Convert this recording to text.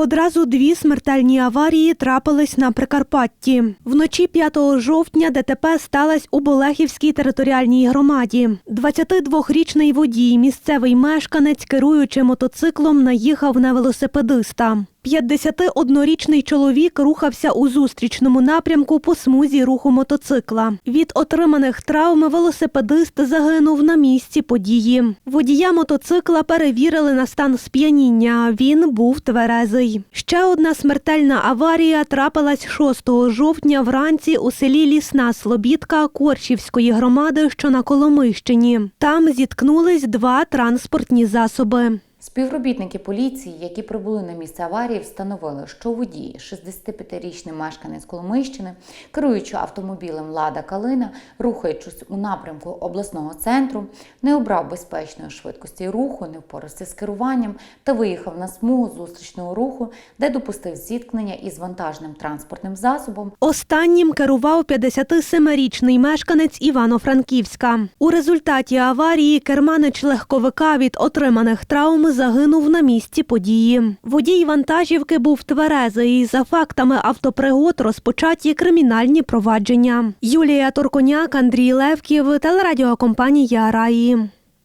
Одразу дві смертельні аварії трапились на Прикарпатті. Вночі 5 жовтня ДТП сталося у Болехівській територіальній громаді. 22-річний водій, місцевий мешканець, керуючи мотоциклом, наїхав на велосипедиста. 51-річний чоловік рухався у зустрічному напрямку по смузі руху мотоцикла. Від отриманих травм велосипедист загинув на місці події. Водія мотоцикла перевірили на стан сп'яніння. Він був тверезий. Ще одна смертельна аварія трапилась 6 жовтня вранці у селі Лісна Слобідка Корчівської громади, що на Коломийщині. Там зіткнулись два транспортні засоби. Співробітники поліції, які прибули на місце аварії, встановили, що водій, 65-річний мешканець Коломийщини, керуючи автомобілем Лада Калина, рухаючись у напрямку обласного центру, не обрав безпечної швидкості руху, не впорався з керуванням та виїхав на смугу зустрічного руху, де допустив зіткнення із вантажним транспортним засобом, Останнім керував 57-річний мешканець Івано-Франківська. У результаті аварії керманич легковика від отриманих травм загинув на місці події. Водій вантажівки був тверезий. За фактами автопригод розпочаті кримінальні провадження. Юлія Торконяк, Андрій Левків, телерадіокомпанія Раї.